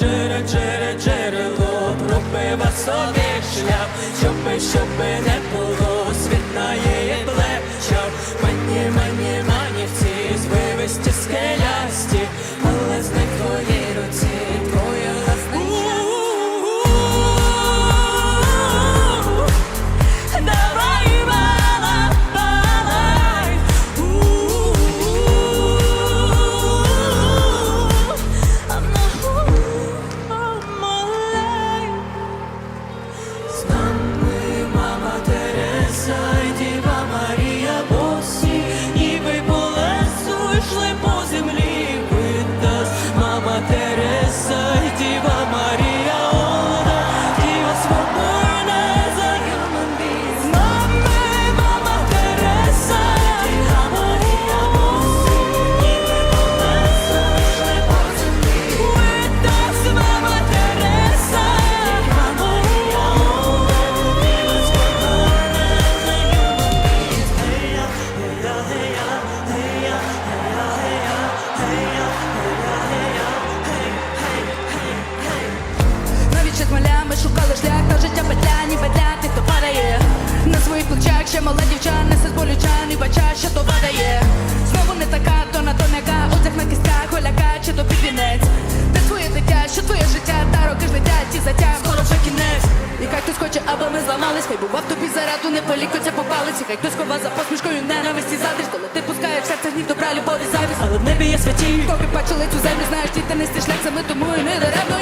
джере, джере, джерело, пробива собі шлях, щоб, щоби не було, світ на її плечах, мені, мені, мані всі звивисті скелі. Що то падає. Знову не така, то на то м'яка, одяг на кістках, голяка, чи то під вінець. Де твоє дитя, що твоє життя, та роки ж летять, ті затяг, скоро вже кінець. І хай хтось хоче, аби ми зламались, хай бував тобі зараду, не полікуться по палиці. Хай хтось хова за посмішкою ненависті задріж, коли ти пускаєш серце гнів добра, любов і завість. Але в небі є святі. Коли бачили цю землю, знаєш, ті тернисті шлях, саме тому і не даремно